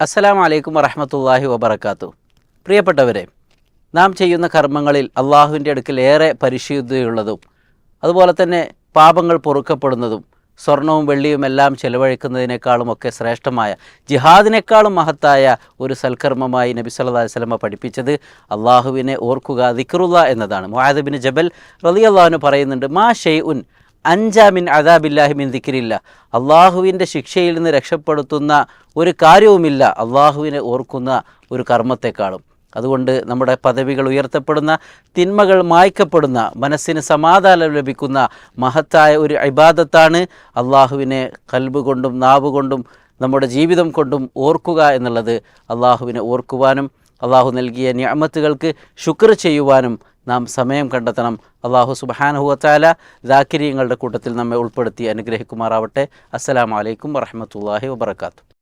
അസ്സലാമു അലൈക്കും വറഹമത്തല്ലാഹി വബർക്കാത്തു പ്രിയപ്പെട്ടവരെ നാം ചെയ്യുന്ന കർമ്മങ്ങളിൽ അള്ളാഹുവിന്റെ അടുക്കൽ ഏറെ പരിശുദ്ധിയുള്ളതും അതുപോലെ തന്നെ പാപങ്ങൾ പൊറുക്കപ്പെടുന്നതും സ്വർണവും വെള്ളിയും എല്ലാം ചെലവഴിക്കുന്നതിനേക്കാളും ഒക്കെ ശ്രേഷ്ഠമായ ജിഹാദിനേക്കാളും മഹത്തായ ഒരു സൽക്കർമ്മമായി നബി സല്ലല്ലാഹു അലൈഹി വസല്ലമ പഠിപ്പിച്ചത് അള്ളാഹുവിനെ ഓർക്കുക ദിക്റുള്ള എന്നതാണ്. മുഹാദബിൻ ജബൽ റലി അള്ളാഹുവിന് പറയുന്നുണ്ട് മാ ഷെയ് ഉൻ അഞ്ചാമിൻ അദാബില്ലാഹി മിൻ ദിക്രില്ല. അള്ളാഹുവിന്റെ ശിക്ഷയിൽ നിന്ന് രക്ഷപ്പെടുത്തുന്ന ഒരു കാര്യവുമില്ല. അള്ളാഹുവിനെ ഓർക്കുന്ന ഒരു കർമ്മത്തെക്കാളും. അതുകൊണ്ട് നമ്മുടെ പദവികൾ ഉയർത്തപ്പെടുന്ന തിന്മകൾ മായ്ക്കപ്പെടുന്ന മനസ്സിന് സമാധാനം ലഭിക്കുന്ന മഹത്തായ ഒരു ഇബാദത്താണ് അള്ളാഹുവിനെ കൽബ് കൊണ്ടും നാവ് കൊണ്ടും നമ്മുടെ ജീവിതം കൊണ്ടും ഓർക്കുക എന്നുള്ളത് അള്ളാഹുവിനെ ഓർക്കുവാനും അള്ളാഹു നൽകിയ ഞാമത്തുകൾക്ക് ശുക്ർ ചെയ്യുവാനും നാം സമയം കണ്ടെത്തണം. അള്ളാഹു സുബാനഹുവത്താല ദാക്കിരിയങ്ങളുടെ കൂട്ടത്തിൽ നമ്മെ ഉൾപ്പെടുത്തി അനുഗ്രഹിക്കുമാറാവട്ടെ. അസ്സലാമു അലൈക്കും വറഹമത്തല്ലാഹി വബർക്കാത്തു